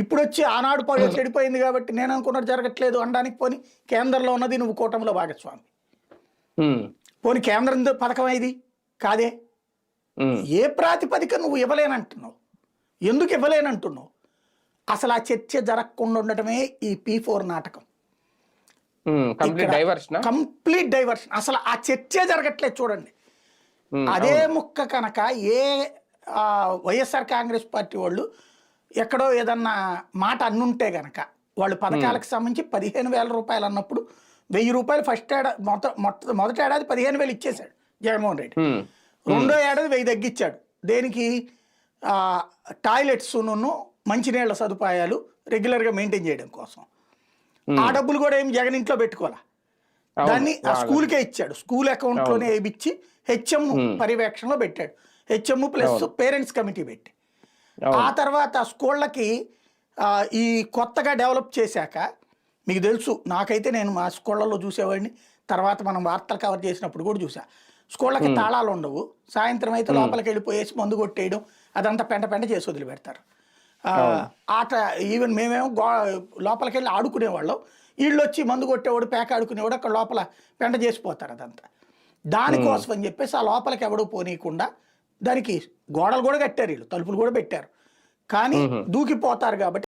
ఇప్పుడు వచ్చి ఆనాడు చెడిపోయింది కాబట్టి నేను అనుకున్నట్టు జరగట్లేదు అనడానికి పోని కేంద్రంలో ఉన్నది నువ్వు కూటమిలో భాగస్వామి. పోని కేంద్రం పథకం ఇది కాదే. ఏ ప్రాతిపదిక నువ్వు ఇవ్వలేనంటున్నావు? ఎందుకు ఇవ్వలేనంటున్నావు? అసలు ఆ చర్చ జరగకుండా ఉండటమే ఈ పీ ఫోర్ నాటకం. Complete diversion complete diversion. అసలు ఆ చర్చే జరగట్లేదు చూడండి. అదే ముక్క కనుక ఏ వైఎస్ఆర్ కాంగ్రెస్ పార్టీ వాళ్ళు ఎక్కడో ఏదన్నా మాట అన్నుంటే గనక వాళ్ళు పథకాలకు సంబంధించి పదిహేను వేల రూపాయలు అన్నప్పుడు వెయ్యి రూపాయలు ఫస్ట్ ఏడాది మొద మొట్ట మొదటి ఏడాది పదిహేను వేలు ఇచ్చేశాడు జగన్మోహన్ రెడ్డి. రెండో ఏడాది వెయ్యి తగ్గించాడు దేనికి? ఆ, టాయిలెట్స్ను మంచినీళ్ళ సదుపాయాలు రెగ్యులర్గా మెయింటైన్ చేయడం కోసం. ఆ డబ్బులు కూడా ఏం జగన్ ఇంట్లో పెట్టుకోవాలా? దాన్ని ఆ స్కూల్కే ఇచ్చాడు. స్కూల్ అకౌంట్లోనే ఇచ్చి హెచ్ఎం పర్యవేక్షణలో పెట్టాడు. హెచ్ఎం ప్లస్ పేరెంట్స్ కమిటీ పెట్టి. ఆ తర్వాత స్కూళ్ళకి ఈ కొత్తగా డెవలప్ చేశాక మీకు తెలుసు నాకైతే నేను మా స్కూళ్ళలో చూసేవాడిని. తర్వాత మనం వార్తలు కవర్ చేసినప్పుడు కూడా చూసా స్కూళ్ళకి తాళాలు ఉండవు. సాయంత్రం అయితే లోపలికి వెళ్ళిపోయేసి మందు కొట్టేయడం అదంతా పెంట పెంట చేసి వదిలిపెడతారు. ఆ, ఆట ఈవెన్ మేమేమో గో లోపలికి వెళ్ళి ఆడుకునేవాళ్ళం. వీళ్ళు వచ్చి మందు కొట్టేవాడు పేక ఆడుకునేవాడు అక్కడ లోపల పెంట చేసిపోతారు అదంతా. దానికోసం అని చెప్పేసి ఆ లోపలికి ఎవడూ పోనీయకుండా దానికి గోడలు కూడా కట్టారు వీళ్ళు తలుపులు కూడా పెట్టారు. కానీ దూకిపోతారు కాబట్టి